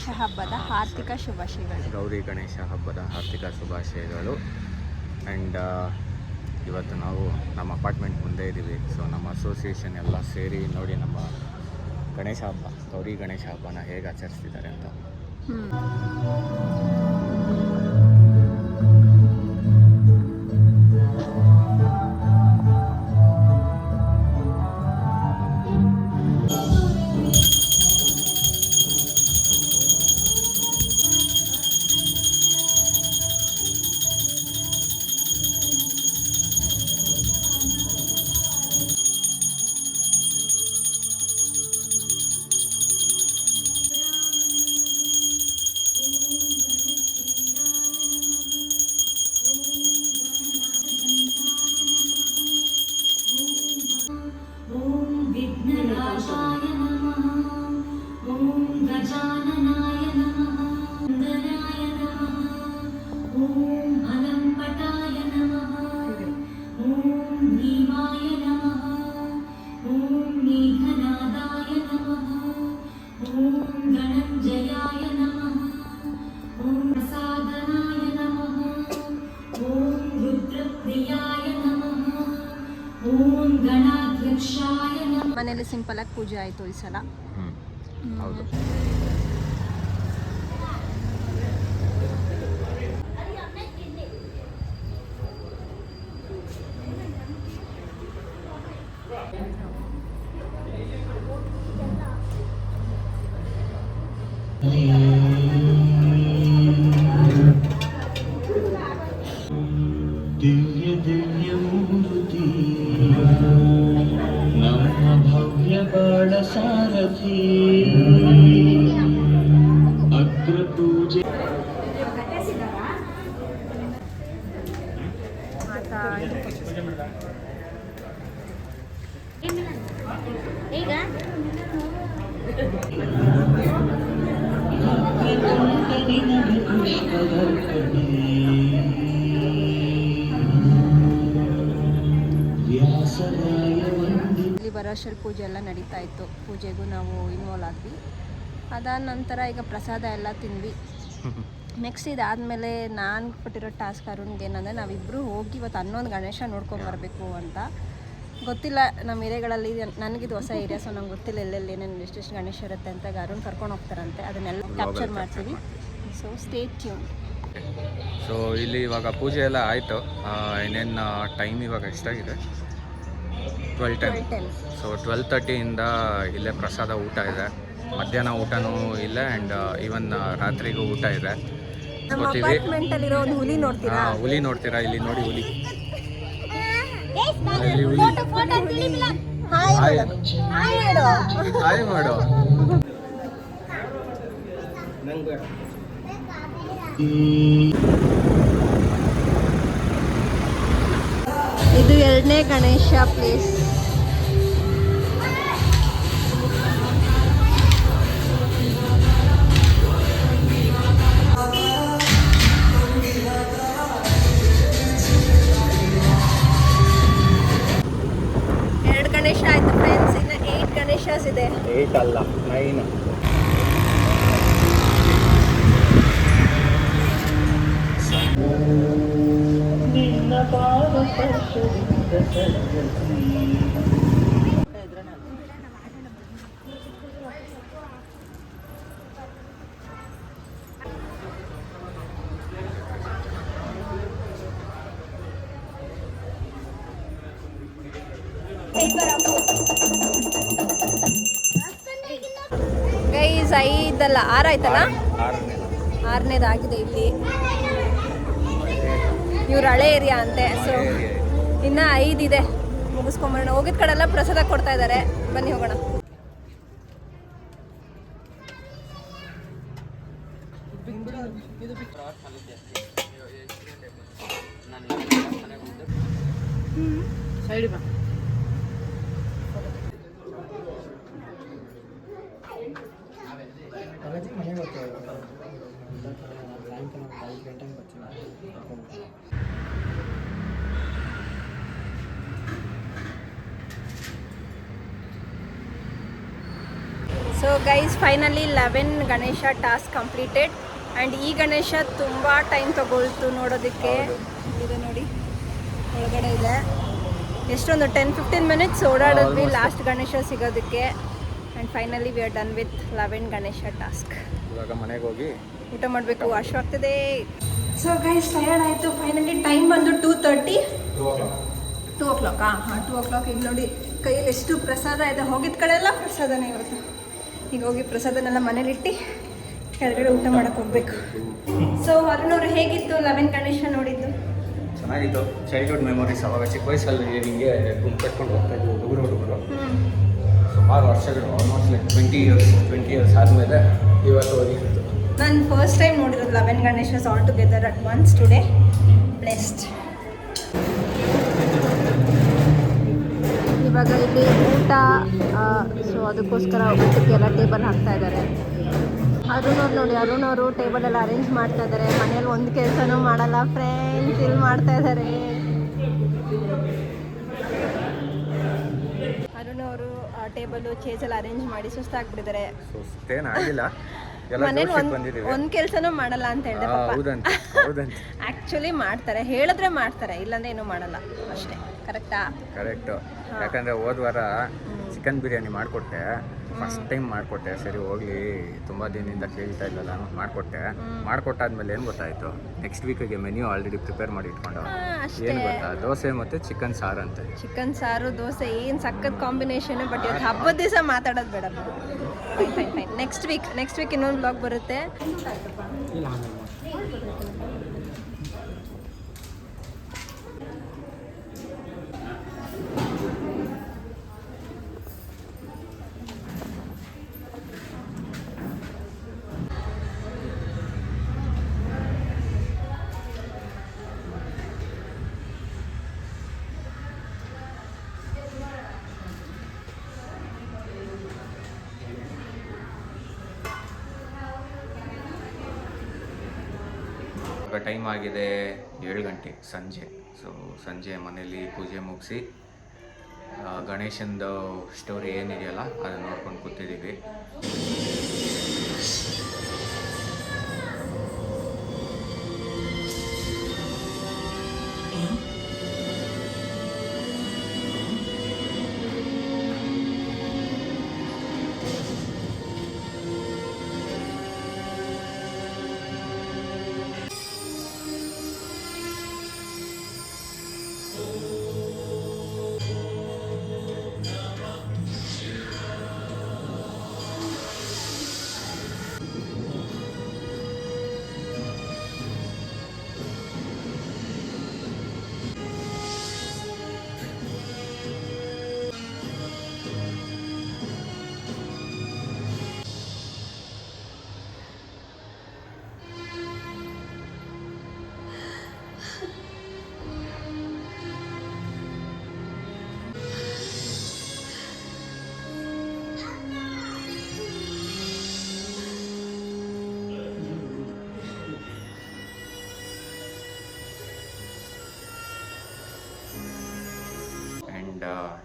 ಗಣೇಶ ಹಬ್ಬದ ಆರ್ಥಿಕ ಶುಭಾಶಯಗಳು. ಗೌರಿ ಗಣೇಶ ಹಬ್ಬದ ಹಾರ್ದಿಕ ಶುಭಾಶಯಗಳು. ಆ್ಯಂಡ್ ಇವತ್ತು ನಾವು ನಮ್ಮ ಅಪಾರ್ಟ್ಮೆಂಟ್ ಮುಂದೆ ಇದ್ದೀವಿ. ಸೊ ನಮ್ಮ ಅಸೋಸಿಯೇಷನ್ ಎಲ್ಲ ಸೇರಿ ನೋಡಿ ನಮ್ಮ ಗಣೇಶ ಹಬ್ಬ ಗೌರಿ ಗಣೇಶ ಹಬ್ಬನ ಹೇಗೆ ಆಚರಿಸ್ತಿದ್ದಾರೆ ಅಂತ. ಪೂಜೆ ಆಯಿತು ಈ ಸಲ. ಹೌದು. ಪೂಜೆಗೂ ನಾವು ಇನ್ವಾಲ್ವ್ ಆದ್ವಿ. ಅದಾದ ನಂತರ ಈಗ ಪ್ರಸಾದ ಎಲ್ಲ ತಿಂದ್ವಿ. ನೆಕ್ಸ್ಟ್ ಇದಾದಮೇಲೆ ನಾನು ಕೊಟ್ಟಿರೋ ಟಾಸ್ಕ್ ಅರುಣ್ಗೆ ಏನಂದರೆ ನಾವಿಬ್ಬರು ಹೋಗಿ ಇವತ್ತು ಹನ್ನೊಂದು ಗಣೇಶ ನೋಡ್ಕೊಂಡು ಬರಬೇಕು ಅಂತ. ಗೊತ್ತಿಲ್ಲ ನಮ್ಮ ಏರಿಯಾಗಳಲ್ಲಿ ನನಗಿದು ಹೊಸ ಏರಿಯಾ ಸೊ ನಂಗೆ ಗೊತ್ತಿಲ್ಲ ಎಲ್ಲೆಲ್ಲಿ ಏನೇನು ಎಷ್ಟೆಷ್ಟು ಗಣೇಶ ಇರುತ್ತೆ ಅಂತ. ಅರುಣ್ ಕರ್ಕೊಂಡು ಹೋಗ್ತಾರಂತೆ. ಅದನ್ನೆಲ್ಲ ಕ್ಯಾಪ್ಚರ್ ಮಾಡ್ತೀವಿ. ಸೊ ಸ್ಟೇ ಟ್ಯೂನ್ ಸೊ ಇಲ್ಲಿ ಇವಾಗ ಪೂಜೆ ಎಲ್ಲ ಆಯಿತು. ಇನ್ನೇನು ಟೈಮ್ ಇವಾಗ ಎಷ್ಟಾಗಿದೆ ಟ್ವೆಲ್ ಟೆನ್ ಸೊ ಟ್ವೆಲ್ ತರ್ಟಿಯಿಂದ ಇಲ್ಲೇ ಪ್ರಸಾದ ಊಟ ಇದೆ. ಮಧ್ಯಾಹ್ನ ಊಟನೂ ಇಲ್ಲೇ ಆ್ಯಂಡ್ ಈವನ್ ರಾತ್ರಿಗೂ ಊಟ ಇದೆ. ಹುಲಿ ನೋಡ್ತೀರಾ? ಹುಲಿ ನೋಡ್ತೀರಾ? ಇಲ್ಲಿ ನೋಡಿ ಹುಲಿ. ಇಲ್ಲಿ ಹುಲಿ. ಹಾಯ್ ಹಾಯ್ ಹಾಯ್ ಹೇಳು ಹಾಯ್ ಮಾಡು ಇದು ಎರಡನೇ ಗಣೇಶ ಪ್ಲೇಸ್ ಗಣೇಶಸ್ ಇದೆ ಏಯ್ಟ್ ಅಲ್ಲ ನೈನ್ ನಿನ್ನ ಪಾದ ಸ್ಪರ್ಶದಿಂದ ಇದಲ್ಲ ಆರಾಯ್ತಲ್ಲ ಆರನೇದಾಗಿದೆ ಇಲ್ಲಿ. ಇವ್ರ ಹಳೆ ಏರಿಯಾ ಅಂತೆ ಸೊ ಇನ್ನ ಐದಿದೆ. ಮುಗಿಸ್ಕೊಂಬರೋಣ. ಹೋಗಿದ ಕಡೆ ಎಲ್ಲ ಪ್ರಸಾದ ಕೊಡ್ತಾ ಇದ್ದಾರೆ ಬನ್ನಿ ಹೋಗೋಣ. ಸೈಡ್ ಬಾ. So guys finally eleven Ganesha task completed and ಈ ಗಣೇಶ ತುಂಬ ಟೈಮ್ ತಗೊಳ್ತು ನೋಡೋದಕ್ಕೆ. ಇದು ನೋಡಿ. ಒಳಗಡೆ ಇದೆ. ಎಷ್ಟೊಂದು ಟೆನ್ ಫಿಫ್ಟೀನ್ ಮಿನಿಟ್ಸ್ ಓಡಾಡಿದ್ವಿ last Ganesha ಸಿಗೋದಕ್ಕೆ. And finally we are done with eleven Ganesha task ಇವಾಗ ಮನೆಗೆ ಹೋಗಿ ಊಟ ಮಾಡಬೇಕು ವಾಶ್ ಆಗ್ತದೆ. ಸೊ ಗೈಸ್ ಟಯರ್ಡ್ ಆಯಿತು ಫೈನಲಿ ಟೈಮ್ ಬಂದು two thirty two o'clock ಹಾಂ ಟೂ ಓ ಕ್ಲಾಕ್ ಈಗ ನೋಡಿ ಕೈಯಲ್ಲಿ ಎಷ್ಟು ಪ್ರಸಾದ ಇದೆ. ಹೋಗಿದ್ದ ಕಡೆ ಎಲ್ಲ ಪ್ರಸಾದನೇ ಇವತ್ತು ಈಗ ಹೋಗಿ ಪ್ರಸಾದನೆಲ್ಲ ಮನೇಲಿಟ್ಟು ಕೆಳಗಡೆ ಊಟ ಮಾಡಕ್ಕೆ ಹೋಗ್ಬೇಕು. ಸೊ ಅರುಣ್ ಅವ್ರು ಹೇಗಿತ್ತು ಲೆವೆನ್ ಕಂಡೀಷನ್ ನೋಡಿದ್ದು? ಚೆನ್ನಾಗಿತ್ತು. ಚೈಲ್ಡ್ಹುಡ್ ಮೆಮೊರೀಸ್ ಅವಾಗ ಚಿಕ್ಕ ವಯಸ್ಸಲ್ಲಿ ಹಿಂಗೆ ಗುಂಪು ಕಟ್ಕೊಂಡು ಹೋಗ್ತಾ ಇದ್ವಿ ಹುಡುಗರು ಹುಡುಗರು. ಸುಮಾರು ವರ್ಷಗಳು almost like twenty years twenty years ಆದಮೇಲೆ ಇವತ್ತು ಹೋಗಿತ್ತು ನಾನು first time ನೋಡಿರೋದು eleven Ganeshas all together at once today blessed ಇವಾಗ ಇಲ್ಲಿ ಊಟ ಸೊ ಅದಕ್ಕೋಸ್ಕರ ಊಟಕ್ಕೆಲ್ಲ ಟೇಬಲ್ ಹಾಕ್ತಾ ಇದ್ದಾರೆ. ಅರುಣ್ ಅವ್ರು ನೋಡಿ ಅರುಣ್ ಅವರು ಟೇಬಲ್ ಎಲ್ಲ ಅರೇಂಜ್ ಮಾಡ್ತಾ ಇದ್ದಾರೆ. ಮನೇಲಿ ಒಂದು ಕೆಲಸನೂ ಮಾಡಲ್ಲ ಫ್ರೆಂಡ್ಸ್ ಇಲ್ಲಿ ಮಾಡ್ತಾ ಇದ್ದಾರೆ. ಅರುಣ್ ಅವರು ಟೇಬಲ್ ಚೇಸ್ ಎಲ್ಲ ಅರೇಂಜ್ ಮಾಡಿ ಸುಸ್ತಾಗ್ಬಿಟ್ಟಿದ್ದಾರೆ. ಮನೇಲಿ ಒಂದ್ ಕೆಲ್ಸನೂ ಮಾಡಲ್ಲ ಅಂತ ಹೇಳಿದೆ ಪಾಪ. ಆಕ್ಚುಲಿ ಮಾಡ್ತಾರೆ. ಹೇಳಿದ್ರೆ ಮಾಡ್ತಾರೆ ಇಲ್ಲಾಂದ್ರೆ ಏನು ಮಾಡಲ್ಲ. ಅಷ್ಟೇ. ಕರೆಕ್ಟಾ ಕರೆಕ್ಟು ಯಾಕಂದ್ರೆ ಹೋದ ವಾರ ಚಿಕನ್ ಬಿರಿಯಾನಿ ಮಾಡಿಕೊಟ್ಟೆ. ಫಸ್ಟ್ ಟೈಮ್ ಮಾಡಿಕೊಟ್ಟೆ. ಸರಿ ಹೋಗ್ಲಿ. ತುಂಬ ದಿನದಿಂದ ಕೇಳ್ತಾ ಇಲ್ಲ ನಾನು ಮಾಡಿಕೊಟ್ಟೆ ಮಾಡಿಕೊಟ್ಟಾದ್ಮೇಲೆ ಏನು ಗೊತ್ತಾಯಿತು? ನೆಕ್ಸ್ಟ್ ವೀಕಿಗೆ ಮೆನ್ಯೂ ಆಲ್ರೆಡಿ ಪ್ರಿಪೇರ್ ಮಾಡಿ ಇಟ್ಕೊಂಡು. ಅಷ್ಟೇ. ಏನು ಗೊತ್ತಾ? ದೋಸೆ ಮತ್ತು ಚಿಕನ್ ಸಾರು ಅಂತ. ಚಿಕನ್ ಸಾರು ದೋಸೆ ಏನು ಸಖತ್ ಕಾಂಬಿನೇಷನ್ ಬಟ್ ಇವತ್ತು ಹಬ್ಬದ ದಿವಸ ಮಾತಾಡೋದು ಬೇಡ. ನೆಕ್ಸ್ಟ್ ವೀಕ್ ನೆಕ್ಸ್ಟ್ ವೀಕ್ ಇನ್ನೊಂದು ಬ್ಲಾಗ್ ಬರುತ್ತೆ. ಟೈಮ್ ಆಗಿದೆ ಏಳು ಗಂಟೆ ಸಂಜೆ. ಸೊ ಸಂಜೆ ಮನೇಲಿ ಪೂಜೆ ಮುಗಿಸಿ ಗಣೇಶಂದು ಸ್ಟೋರಿ ಏನಿದೆಯಲ್ಲ, ಅದನ್ನು ನೋಡ್ಕೊಂಡು ಕೂತಿದ್ದೀವಿ.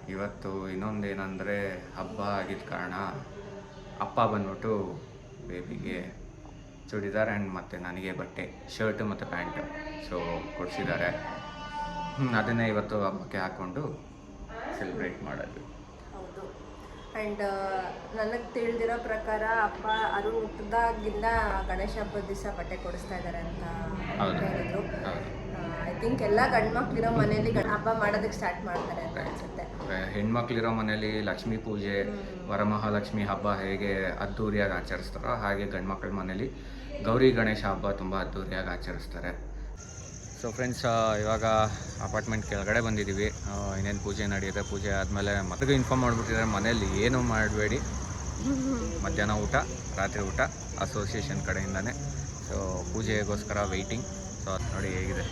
ಇವತ್ತು ಇನ್ನೊಂದು ಏನಂದರೆ ಹಬ್ಬ ಆಗಿದ್ದ ಕಾರಣ ಅಪ್ಪ ಬಂದ್ಬಿಟ್ಟು ಬೇಬಿಗೆ ಚೂಡಿದಾರ್ ಆ್ಯಂಡ್ ಮತ್ತು ನನಗೆ ಬಟ್ಟೆ ಶರ್ಟ್ ಮತ್ತು ಪ್ಯಾಂಟು ಸೊ ಕೊಡಿಸಿದ್ದಾರೆ. ಅದನ್ನೇ ಇವತ್ತು ಹಬ್ಬಕ್ಕೆ ಹಾಕ್ಕೊಂಡು ಸೆಲೆಬ್ರೇಟ್ ಮಾಡೋದು. ಹೌದು. ಆ್ಯಂಡ್ ನನಗೆ ತಿಳಿದಿರೋ ಪ್ರಕಾರ ಅಪ್ಪ ಅದು ಹುಟ್ಟಿದಾಗಿಂದ ಗಣೇಶ ಹಬ್ಬದ ದಿವಸ ಬಟ್ಟೆ ಕೊಡಿಸ್ತಾ ಇದ್ದಾರೆ ಅಂತ ಹೌದು. ಹೇಳಿದ್ರು. ಥಿಂಕ್ ಎಲ್ಲ ಗಂಡ್ಮಕ್ಳಿರೋ ಮನೇಲಿ ಹಬ್ಬ ಮಾಡೋದಕ್ಕೆ ಸ್ಟಾರ್ಟ್ ಮಾಡ್ತಾರೆ ಅಂತ ಅನ್ಸುತ್ತೆ. ಹೆಣ್ಮಕ್ಳಿರೋ ಮನೇಲಿ ಲಕ್ಷ್ಮೀ ಪೂಜೆ ವರಮಹಾಲಕ್ಷ್ಮಿ ಹಬ್ಬ ಹೇಗೆ ಅದ್ಧೂರಿಯಾಗಿ ಆಚರಿಸ್ತಾರೋ ಹಾಗೆ ಗಂಡ್ಮಕ್ಳ ಮನೇಲಿ ಗೌರಿ ಗಣೇಶ ಹಬ್ಬ ತುಂಬ ಅದ್ಧೂರಿಯಾಗಿ ಆಚರಿಸ್ತಾರೆ. ಸೊ ಫ್ರೆಂಡ್ಸ್ ಇವಾಗ ಅಪಾರ್ಟ್ಮೆಂಟ್ ಕೆಳಗಡೆ ಬಂದಿದ್ದೀವಿ. ಇನ್ನೇನು ಪೂಜೆ ನಡೆಯುತ್ತೆ? ಪೂಜೆ ಆದಮೇಲೆ ಮತ್ತಿಗೆ ಇನ್ಫಾರ್ಮ್ ಮಾಡಿಬಿಟ್ಟಿದ್ದಾರೆ. ಮನೇಲಿ ಏನೂ ಮಾಡಬೇಡಿ? ಮಧ್ಯಾಹ್ನ ಊಟ ರಾತ್ರಿ ಊಟ ಅಸೋಸಿಯೇಷನ್ ಕಡೆಯಿಂದನೇ. ಸೊ ಪೂಜೆಗೋಸ್ಕರ ವೆಯ್ಟಿಂಗ್ ಸೊ ಅದು ನೋಡಿ ಹೇಗಿದೆ.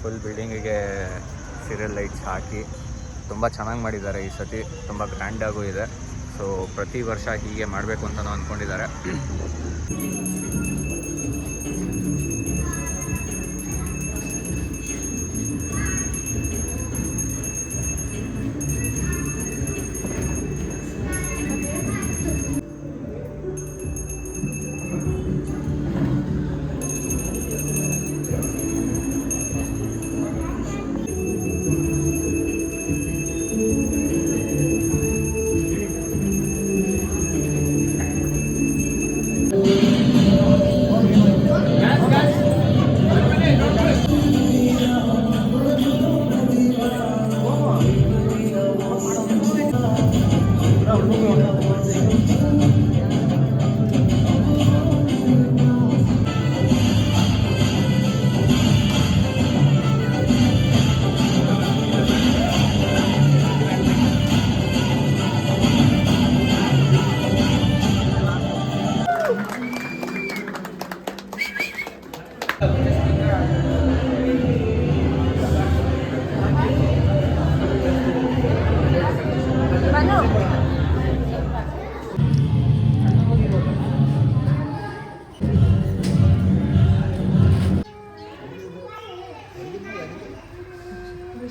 ಫುಲ್ ಬಿಲ್ಡಿಂಗಿಗೆ ಸೀರಿಯಲ್ ಲೈಟ್ಸ್ ಹಾಕಿ ತುಂಬ ಚೆನ್ನಾಗಿ ಮಾಡಿದ್ದಾರೆ. ಈ ಸತಿ ತುಂಬ ಗ್ರ್ಯಾಂಡಾಗೂ ಇದೆ. ಸೊ ಪ್ರತಿ ವರ್ಷ ಹೀಗೆ ಮಾಡಬೇಕು ಅಂತಲೂ ಅಂದ್ಕೊಂಡಿದ್ದಾರೆ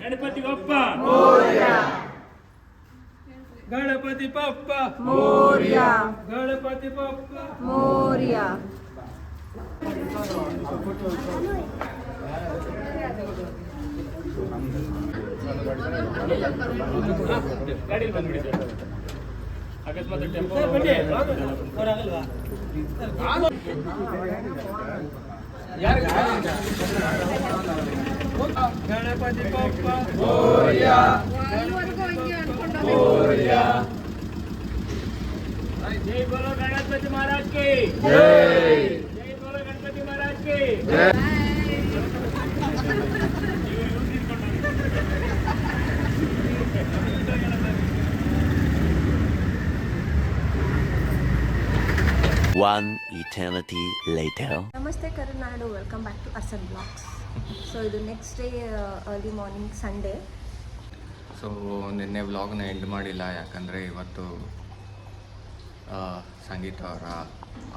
ಗಣಪತಿ ಬಪ್ಪ ಗಣಪತಿ ಬಪ್ಪ ಮೋರ್ಯ ಗಣಪತಿ ಬಪ್ಪ ಮೋರ್ಯ ಗಾಡಿ ಬಂದ್ಬಿಡಿ ಸರ್ ಅಕಸ್ಮಾತ್ ಟೆಂಪೋ ಬನ್ನಿ ಗಣಪತಿ ಪಪ್ಪ ಜೈ ಬೋಲೋ ಗಣಪತಿ ಮಹಾರಾಜ್ ಕಿ ಜೈ ಜೈ ಬೋಲೋ ಗಣಪತಿ ಮಹಾರಾಜ್ ಕಿ ಜೈ ಇವರು ಇವ್ರು ತಿಳ್ಕೊಂಡು One eternity later. ನಮಸ್ತೆ Karunadu welcome back to Arsan blogs so ಇದು next day early morning Sunday so ನಿನ್ನೆ ವ್ಲಾಗ್ನ ಎಂಡ್ ಮಾಡಿಲ್ಲ ಯಾಕಂದರೆ ಇವತ್ತು ಆ, ಸಂಗೀತ ಅವರ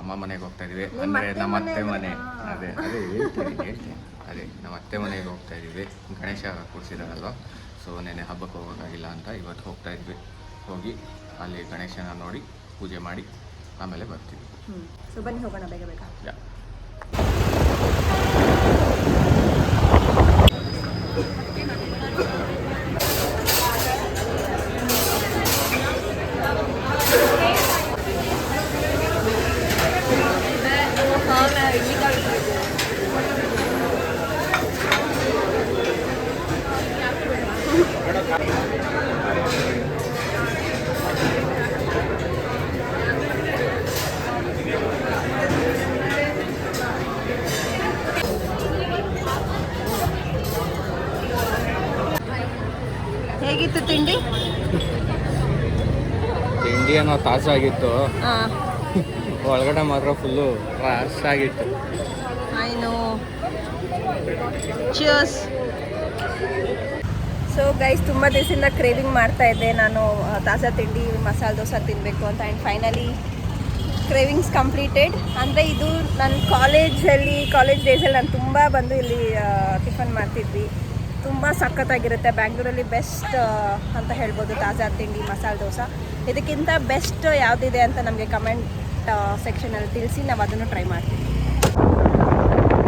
ಅಮ್ಮ ಮನೆಗೆ ಹೋಗ್ತಾ ಇದೀವಿ ಅಂದ್ರೆ ನಮ್ಮ ಅತ್ತೆ ಮನೆ. ಅದೇ ಅದೇ ಹೇಳ್ತೀನಿ ಹೇಳ್ತೀನಿ. ಅದೇ ನಮ್ಮ ಅತ್ತೆ ಮನೆಗೆ ಹೋಗ್ತಾ ಇದೀವಿ ಗಣೇಶ ಕೂರಿಸಿದಾರಲ್ವ? ಸೊ ನೆನ್ನೆ ಹಬ್ಬಕ್ಕೆ ಹೋಗೋಕ್ಕಾಗಿಲ್ಲ ಅಂತ ಇವತ್ತು ಹೋಗ್ತಾ ಇದ್ವಿ. ಹೋಗಿ ಅಲ್ಲಿ ಗಣೇಶನ ನೋಡಿ ಪೂಜೆ ಮಾಡಿ ಆಮೇಲೆ ಬರ್ತೀವಿ. ಸೊ ಬನ್ನಿ ಹೋಗೋಣ ಬೇಗ ಬೇಗ ಹೇಗಿತ್ತು ತಿಂಡಿ? ತಿಂಡಿ ಏನೋ ತಾಸಾಗಿತ್ತು ಒಳಗಡೆ ಮಾತ್ರ ಫುಲ್ಲು ರಾಶ್ ಆಗಿತ್ತು. I know cheers so guys ತುಂಬ ದಿವಸದಿಂದ ಕ್ರೇವಿಂಗ್ ಮಾಡ್ತಾ ಇದ್ದೆ. ನಾನು ತಾಜಾ ತಿಂಡಿ ಮಸಾಲೆ ದೋಸೆ ತಿನ್ನಬೇಕು ಅಂತ. ಆ್ಯಂಡ್ ಫೈನಲಿ ಕ್ರೇವಿಂಗ್ಸ್ ಕಂಪ್ಲೀಟೆಡ್ ಅಂದರೆ ಇದು ನನ್ನ ಕಾಲೇಜಲ್ಲಿ ಕಾಲೇಜ್ ಡೇಸಲ್ಲಿ ನಾನು ತುಂಬ ಬಂದು ಇಲ್ಲಿ ಟಿಫನ್ ಮಾಡ್ತಿದ್ವಿ. ತುಂಬ ಸಖತ್ತಾಗಿರುತ್ತೆ. ಬ್ಯಾಂಗ್ಳೂರಲ್ಲಿ ಬೆಸ್ಟ್ ಅಂತ ಹೇಳ್ಬೋದು. ತಾಜಾ ತಿಂಡಿ, ಮಸಾಲೆ ದೋಸೆ. ಇದಕ್ಕಿಂತ ಬೆಸ್ಟ್ ಯಾವುದಿದೆ ಅಂತ ನಮಗೆ ಕಮೆಂಟ್ ಸೆಕ್ಷನಲ್ಲಿ ತಿಳಿಸಿ. ನಾವು ಅದನ್ನು ಟ್ರೈ ಮಾಡ್ತೀವಿ.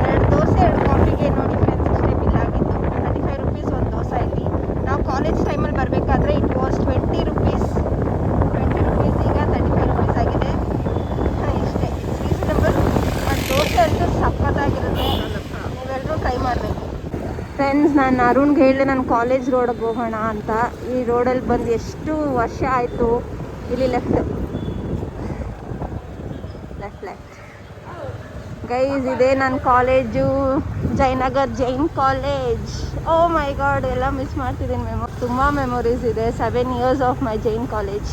ಎರಡು ದೋಸೆ ಎರಡು ಕಾಫಿಗೆ ನೋಡಿ ಫ್ರೆಂಡ್ಸ್ ಬಿಲ್ ಆಗಿತ್ತು. ತರ್ಟಿ ಫೈವ್ ರುಪೀಸ್ ಒಂದು ದೋಸೆ ಇಲ್ಲಿ. ನಾವು ಕಾಲೇಜ್ ಟೈಮಲ್ಲಿ ಬರಬೇಕಾದ್ರೆ it was twenty rupees twenty rupees ಈಗ ತರ್ಟಿ ಫೈವ್ ರುಪೀಸ್ ಆಗಿದೆ ಹಾಂ ಇಷ್ಟೇ ರೀಸನಬಲ್ ಬಟ್ ದೋಸೆ ಅಂತೂ ಸಖತ್ತಾಗಿರುತ್ತೆ ನೀವೆಲ್ಲರೂ ಟ್ರೈ ಮಾಡಬೇಕು ಫ್ರೆಂಡ್ಸ್ ನಾನು ಅರುಣ್ಗೆ ಹೇಳಿದೆ ನಾನು ಕಾಲೇಜ್ ರೋಡಿಗೆ ಹೋಗೋಣ ಅಂತ. ಈ ರೋಡಲ್ಲಿ ಬಂದು ಎಷ್ಟು ವರ್ಷ ಆಯಿತು? ಇಲ್ಲಿ ಲೆಫ್ಟ್ ಲೆಫ್ಟ್ ಲೆಫ್ಟ್ ಗೈಸ್ ಇದೆ ನನ್ನ college Jayanagar Jain college oh my god ಎಲ್ಲ ಮಿಸ್ ಮಾಡ್ತಿದ್ದೀನಿ ಮೆಮೊ ತುಂಬ ಮೆಮೊರೀಸ್ ಇದೆ. Seven years of my Jain college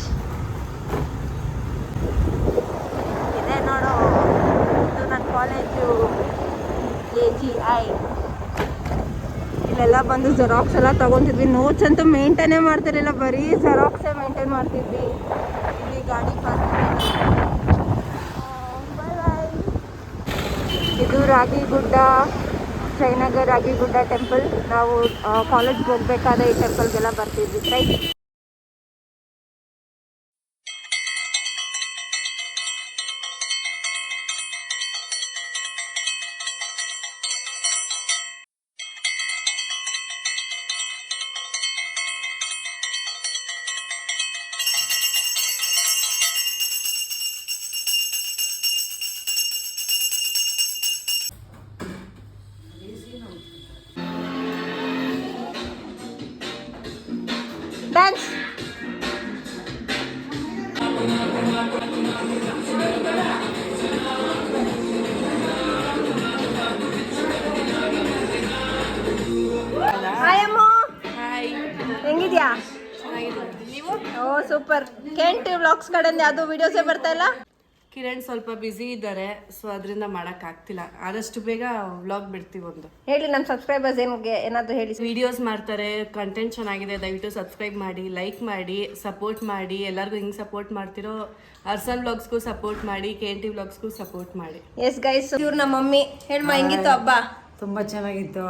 ಇದೆ ನೋಡು. ಇದು ನನ್ನ ಕಾಲೇಜು ಎ ಜಿ ಐ ಇಲ್ಲೆಲ್ಲ ಬಂದು ಜೆರಾಕ್ಸ್ ಎಲ್ಲ ತೊಗೊತಿದ್ವಿ. ನೋಟ್ಸ್ ಅಂತೂ ಮೇಂಟೈನೇ ಮಾಡ್ತಿರಲಿಲ್ಲ. ಬರೀ ಜೆರಾಕ್ಸೇ ಮೇಂಟೈನ್ ಮಾಡ್ತಿದ್ವಿ. ಇಲ್ಲಿ ಗಾಡಿ ಪಾರ್ಕ್ ಇದು ರಾಗಿ ರಾಗಿಗುಡ್ಡ ಜಯನಗರ್ ರಾಗಿಗುಡ್ಡ ಟೆಂಪಲ್ ನಾವು ಕಾಲೇಜ್ಗೆ ಹೋಗ್ಬೇಕಾದ್ರೆ ಈ ಟೆಂಪಲ್ಗೆಲ್ಲ ಬರ್ತಿದ್ವಿ. ರೈಟ್ ಡ್ಯಾನ್ಸ್ ಹಾಯ್ ಅಮ್ಮ ಹೆಂಗಿದ್ಯಾ? ಓ ಸೂಪರ್ ಕೆಂಟ್ ವ್ಲಾಗ್ಸ್ ಕಡೆಯಿಂದ ಯಾವುದು ವಿಡಿಯೋಸೇ ಬರ್ತಾ ಇಲ್ಲ? ಕಿರಣ್ ಸ್ವಲ್ಪ ಬ್ಯುಸಿ ಇದ್ದಾರೆ ಸೊ ಅದರಿಂದ ಆಗ್ತಿಲ್ಲ. ಆದಷ್ಟು ಬೇಗ ವ್ಲಾಗ್ ಬಿಡ್ತೀವಿ ಒಂದು. ಹೇಳಿ ನಮ್ಮ ಸಬ್ಸ್ಕ್ರೈಬರ್ಸ್ ಏನಿಗೆ ಏನಾದ್ರು ಹೇಳಿ. ವಿಡಿಯೋಸ್ ಮಾಡ್ತಾರೆ ಕಂಟೆಂಟ್ ಚೆನ್ನಾಗಿದೆ ದಯವಿಟ್ಟು ಸಬ್ಸ್ಕ್ರೈಬ್ ಮಾಡಿ ಲೈಕ್ ಮಾಡಿ ಸಪೋರ್ಟ್ ಮಾಡಿ ಎಲ್ಲರಿಗೂ ಹಿಂಗೆ ಸಪೋರ್ಟ್ ಮಾಡ್ತಿರೋ ಅರ್ಸನ್ ವ್ಲಾಗ್ಸ್ಗೂ ಸಪೋರ್ಟ್ ಮಾಡಿ ಕೆ ಎನ್ ಟಿ ವ್ಲಾಗ್ಸ್ಗೂ ಸಪೋರ್ಟ್ ಮಾಡಿ. ಎಸ್ ಗೈಸ್ ಇವ್ರು ನಮ್ಮ ಮಮ್ಮಿ. ಹೇಳ್ಮ ಹೆಂಗಿತ್ತು ಹಬ್ಬ? ತುಂಬ ಚೆನ್ನಾಗಿತ್ತು.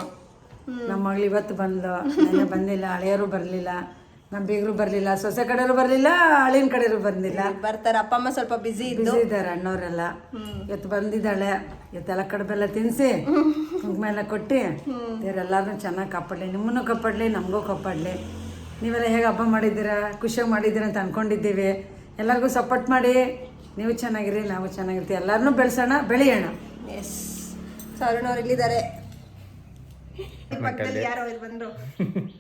ನಮ್ಮ ಮಗಳು ಇವತ್ತು ಬಂದ್ಲು. ನೆನ್ನೆ ಬಂದಿಲ್ಲ ಹಳೆಯರು ಬರಲಿಲ್ಲ. ನಮ್ಮ ಬೀಗರು ಬರಲಿಲ್ಲ ಸೊಸೆ ಕಡೆಯವರು ಬರಲಿಲ್ಲ ಹಳಿನ ಕಡೆಯವರು ಬಂದಿಲ್ಲ. ಬರ್ತಾರೆ ಅಪ್ಪ ಅಮ್ಮ ಸ್ವಲ್ಪ ಬಿಸಿ ಇದ್ದು. ಇದ್ದಾರೆ ಅಣ್ಣವರೆಲ್ಲ. ಇವತ್ತು ಬಂದಿದ್ದಾಳೆ ಇವತ್ತೆಲ್ಲ ಕಡಬೆಲ್ಲ ತಿನ್ನಿಸಿ ಕುಂಕುಮ ಎಲ್ಲ ಕೊಟ್ಟು ಇವರೆಲ್ಲರನ್ನೂ ಚೆನ್ನಾಗಿ ಕಾಪಾಡಲಿ ನಿಮ್ಮನ್ನು ಕಾಪಾಡಲಿ ನಮಗೂ ಕಾಪಾಡಲಿ. ನೀವೆಲ್ಲ ಹೇಗೆ ಹಬ್ಬ ಮಾಡಿದ್ದೀರಾ ಖುಷಿಯಾಗಿ ಮಾಡಿದ್ದೀರಾ ಅಂತ ಅಂದ್ಕೊಂಡಿದ್ದೀವಿ ಎಲ್ಲರಿಗೂ ಸಪೋರ್ಟ್ ಮಾಡಿ ನೀವು ಚೆನ್ನಾಗಿರಿ ನಾವು ಚೆನ್ನಾಗಿರ್ತೀವಿ. ಎಲ್ಲರನ್ನೂ ಬೆಳೆಸೋಣ ಬೆಳೆಯೋಣ. ಎಸ್ ಸರ್ ಅರುಣ್ ಅವ್ರು ಇಲ್ಲಿದ್ದಾರೆ. ಪಕ್ಕದಲ್ಲಿ ಯಾರೋ ಇಲ್ಲಿ ಬಂದ್ರು.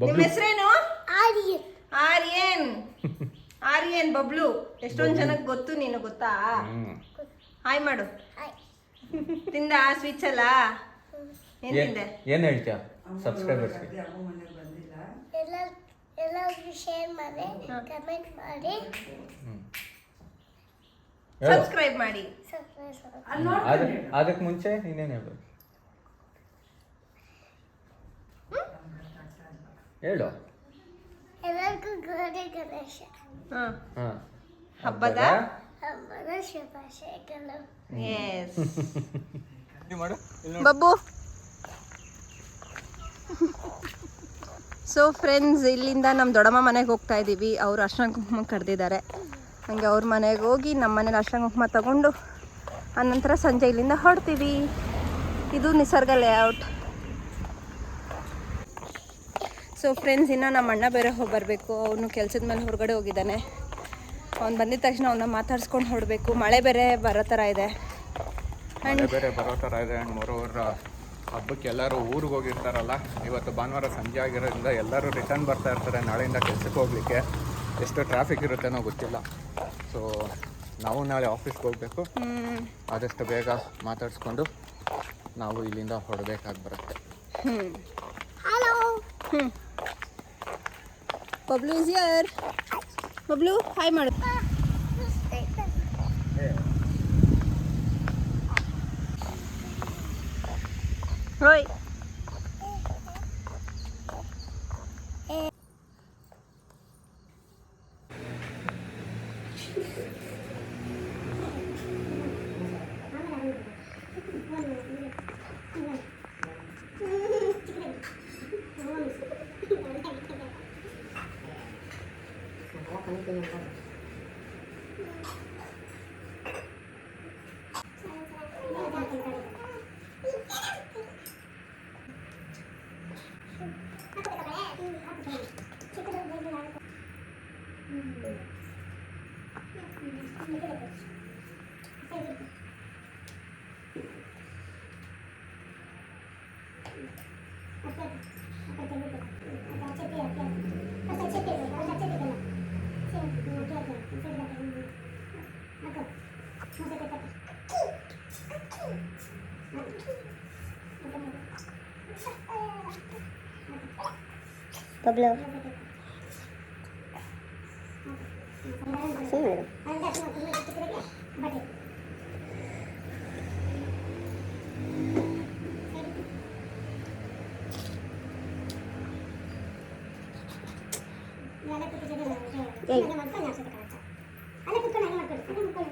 ನಿಮ್ಮ ಹೆಸರೇನು? ಆರ್ಯನ್. ಆರ್ಯನ್. ಆರ್ಯನ್ ಬಬ್ಲು. ಎಷ್ಟೊಂದು ಜನಕ್ಕೆ ಗೊತ್ತು ನೀನು ಗೊತ್ತಾ? ಹಾಯ್ ಮಾಡು. ತಿಂದ ಸ್ವಿಚ್ ಅಲ್ಲ ಏನ್ ತಿಂದೆ? ಏನು ಹೇಳ್ತೀಯ? ಸಬ್ಸ್ಕ್ರೈಬರ್ಸ್ಗೆ ಎಲ್ಲರಿಗೂ ಶೇರ್ ಮಾಡಿ ಕಮೆಂಟ್ ಮಾಡಿ. ಸಬ್ಸ್ಕ್ರೈಬ್ ಮಾಡಿ. ಅದಕ್ಕೆ ಮುಂಚೆ ಇನ್ನೇನು ಹೇಳ್ಬೇಕು? ಹೇಳು. ಎಲ್ಲರಿಗೂ ಗೌರಿ ಗಣೇಶ. ಹಾ. ಹಾಂ. ಹಬ್ಬದ? ಹಬ್ಬದ ಶುಭಾಶಯಗಳು ಎಸ್ ಬಬ್ಬು. ಸೊ ಫ್ರೆಂಡ್ಸ್ ಇಲ್ಲಿಂದ ನಮ್ಮ ದೊಡ್ಡಮ್ಮ ಮನೆಗೆ ಹೋಗ್ತಾ ಇದ್ದೀವಿ ಅವರು ಅರ್ಶನ ಕುಂಕುಮ ಕರೆದಿದ್ದಾರೆ ಹಂಗೆ ಅವ್ರ ಮನೆಗೆ ಹೋಗಿ ನಮ್ಮ ಮನೇಲಿ ಅರ್ಶನ ಕುಂಕುಮ ತಗೊಂಡು ಆನಂತರ ಸಂಜೆ ಇಲ್ಲಿಂದ ಹೊರಡ್ತೀವಿ. ಇದು ನಿಸರ್ಗ ಲೇಔಟ್ ಸೊ ಫ್ರೆಂಡ್ಸ್ ಇನ್ನು ನಮ್ಮ ಅಣ್ಣ ಬೇರೆ ಹೋಗಿ ಬರಬೇಕು. ಅವನು ಕೆಲಸದ ಮೇಲೆ ಹೊರಗಡೆ ಹೋಗಿದ್ದಾನೆ. ಅವ್ನು ಬಂದಿದ ತಕ್ಷಣ ಅವನ್ನ ಮಾತಾಡ್ಸ್ಕೊಂಡು ಹೊರಡಬೇಕು. ಮಳೆ ಬೇರೆ ಬರೋ ಥರ ಇದೆ. ಮಳೆ ಬೇರೆ ಬರೋ ಥರ ಇದೆ. ಆ್ಯಂಡ್ ಮೋರೋವರ್ ಹಬ್ಬಕ್ಕೆ ಎಲ್ಲರೂ ಊರಿಗೆ ಹೋಗಿರ್ತಾರಲ್ಲ. ಇವತ್ತು ಭಾನುವಾರ ಸಂಜೆ ಆಗಿರೋದ್ರಿಂದ ಎಲ್ಲರೂ ರಿಟರ್ನ್ ಬರ್ತಾ ಇರ್ತಾರೆ ನಾಳೆಯಿಂದ ಕೆಲಸಕ್ಕೆ ಹೋಗಲಿಕ್ಕೆ. ಎಷ್ಟು ಟ್ರಾಫಿಕ್ ಇರುತ್ತೆನೋ ಗೊತ್ತಿಲ್ಲ. ಸೊ ನಾವು ನಾಳೆ ಆಫೀಸ್ಗೆ ಹೋಗಬೇಕು. ಆದಷ್ಟು ಬೇಗ ಮಾತಾಡಿಸ್ಕೊಂಡು ನಾವು ಇಲ್ಲಿಂದ ಹೊರಡಬೇಕಾಗಿ ಬರುತ್ತೆ. Bablu is here Bablu hi ಮಾಡು ಹೋಯ್ ಬಬ್ಲು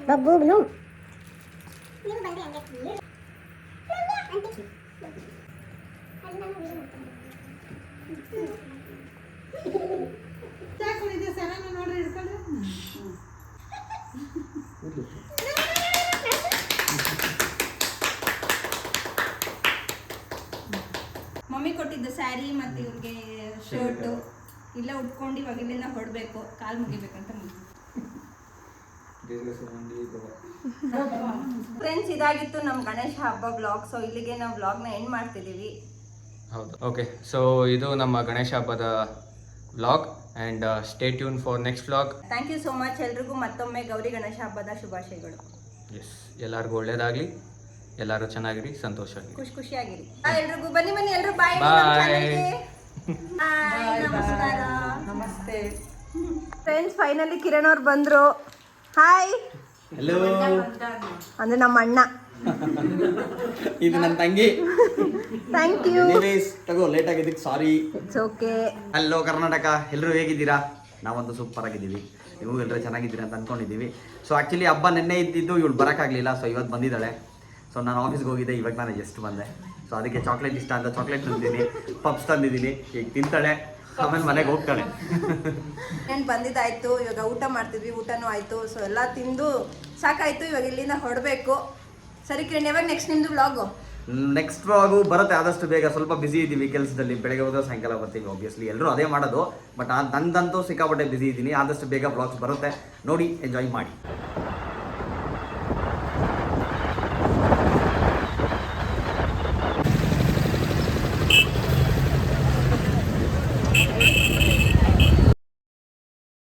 ಬಬ್ಬು ಬ್ಲೂ ಮಮ್ಮಿ ಕೊಟ್ಟಿದ್ದು ಸ್ಯಾರಿ ಮತ್ತು ಇವ್ರಿಗೆ ಶರ್ಟು ಇಲ್ಲ ಉಟ್ಕೊಂಡು ಇವಾಗ ಇಲ್ಲಿಂದ ಕಾಲು ಮುಗಿಬೇಕಂತ ಫ್ರೆಂಡ್ಸ್ ಇದಾಗಿತ್ತು ನಮ್ಮ ಗಣೇಶ ಹಬ್ಬ ಬ್ಲಾಗ್ ಸೊ ಇಲ್ಲಿಗೆ ನಾವು ಬ್ಲಾಗ್ನ ಎಂಡ್ ಮಾಡ್ತಿದ್ದೀವಿ ಹೌದು ಓಕೆ ಸೊ ಇದು ನಮ್ಮ ಗಣೇಶ ಹಬ್ಬದ blog and stay tuned for next blog thank you so much ಎಲ್ರಿಗೂ ಮತ್ತೊಮ್ಮೆ ಗೌರಿ ಗಣೇಶ ಹಬ್ಬದ ಶುಭಾಶಯಗಳು. ಎಸ್ ಎಲ್ಲರಿಗೂ ಒಳ್ಳೇದಾಗಲಿ. ಎಲ್ಲರೂ ಚೆನ್ನಾಗಿರಿ ಸಂತೋಷವಾಗಿ ಖುಷಿ ಖುಷಿಯಾಗಿರಿ. ಎಲ್ರಿಗೂ ಬನ್ನಿ ಬನ್ನಿ ಎಲ್ರು ಬಾಯ್ ಬಾಯ್ ನಮಸ್ಕಾರ. ನಮಸ್ತೆ. ಫ್ರೆಂಡ್ಸ್ ಫೈನಲಿ ಕಿರಣ್ ಅವ್ರು ಬಂದರು. ಹಾಯ್ ಹಲೋ ಅಂದ್ರೆ ನಮ್ಮ ಅಣ್ಣ. ಇದು ನನ್ನ ತಂಗಿ. ಥ್ಯಾಂಕ್ ಯು ತಗೋ ಲೇಟ್ ಆಗಿದ್ದಕ್ಕೆ sorry it's okay hello Karnataka. ಎಲ್ಲರೂ ಹೇಗಿದ್ದೀರಾ? ನಾವಂತೂ ಸೂಪರ್ ಆಗಿದ್ದೀವಿ. ನೀವು ಎಲ್ಲರೂ ಚೆನ್ನಾಗಿದ್ದೀರಾ ಅಂತ ಅನ್ಕೊಂಡಿದ್ದೀವಿ. ಸೊ ಆ್ಯಕ್ಚುಲಿ ಹಬ್ಬ ನಿನ್ನೆ ಇದ್ದಿದ್ದು ಇವಳು ಬರೋಕ್ಕಾಗಲಿಲ್ಲ. ಸೊ ಇವತ್ತು ಬಂದಿದ್ದಾಳೆ. ಸೊ ನಾನು ಆಫೀಸ್ಗೆ ಹೋಗಿದ್ದೆ. ಇವಾಗ ನಾನು ಜಸ್ಟ್ ಬಂದೆ. ಸೊ ಅದಕ್ಕೆ ಚಾಕ್ಲೇಟ್ ಇಷ್ಟ ಅಂತ ಚಾಕ್ಲೇಟ್ ತಂದಿದ್ದೀನಿ. ಪಪ್ಸ್ ತಂದಿದ್ದೀನಿ. ಈಗ ತಿಂತಾಳೆ. ಆಮೇಲೆ ಮನೆಗೆ ಹೋಗ್ತಾಳೆ. ಏನು ಬಂದಿದ್ದಾಯ್ತು? ಇವಾಗ ಊಟ ಮಾಡ್ತಿದ್ವಿ ಊಟನೂ ಆಯ್ತು. ಸೊ ಎಲ್ಲ ತಿಂದು ಸಾಕಾಯ್ತು. ಇವಾಗ ಇಲ್ಲಿಂದ ಹೊರಡಬೇಕು. ಸರಿ ಕಿರಣ್ ಯಾವಾಗ ನೆಕ್ಸ್ಟ್ ನಿಮ್ದು ಬ್ಲಾಗ್ ನೆಕ್ಸ್ಟ್ ಬ್ಲಾಗು ಬರುತ್ತೆ ಆದಷ್ಟು ಬೇಗ. ಸ್ವಲ್ಪ ಬಿಸಿ ಇದ್ದೀವಿ ಕೆಲಸದಲ್ಲಿ. ಬೆಳಗ್ಗೆ ಹೋದ್ರೆ ಸಾಯಂಕಾಲ ಬರ್ತೀವಿ ಆಬ್ವಿಯಸ್ಲಿ ಎಲ್ಲರೂ ಅದೇ ಮಾಡೋದು. ಬಟ್ ನಂದಂತೂ ಸಿಕ್ಕಾಪಟ್ಟೆ ಬಿಸಿ ಇದ್ದೀನಿ. ಆದಷ್ಟು ಬೇಗ ಬ್ಲಾಗ್ಸ್ ಬರುತ್ತೆ. ನೋಡಿ ಎಂಜಾಯ್ ಮಾಡಿ.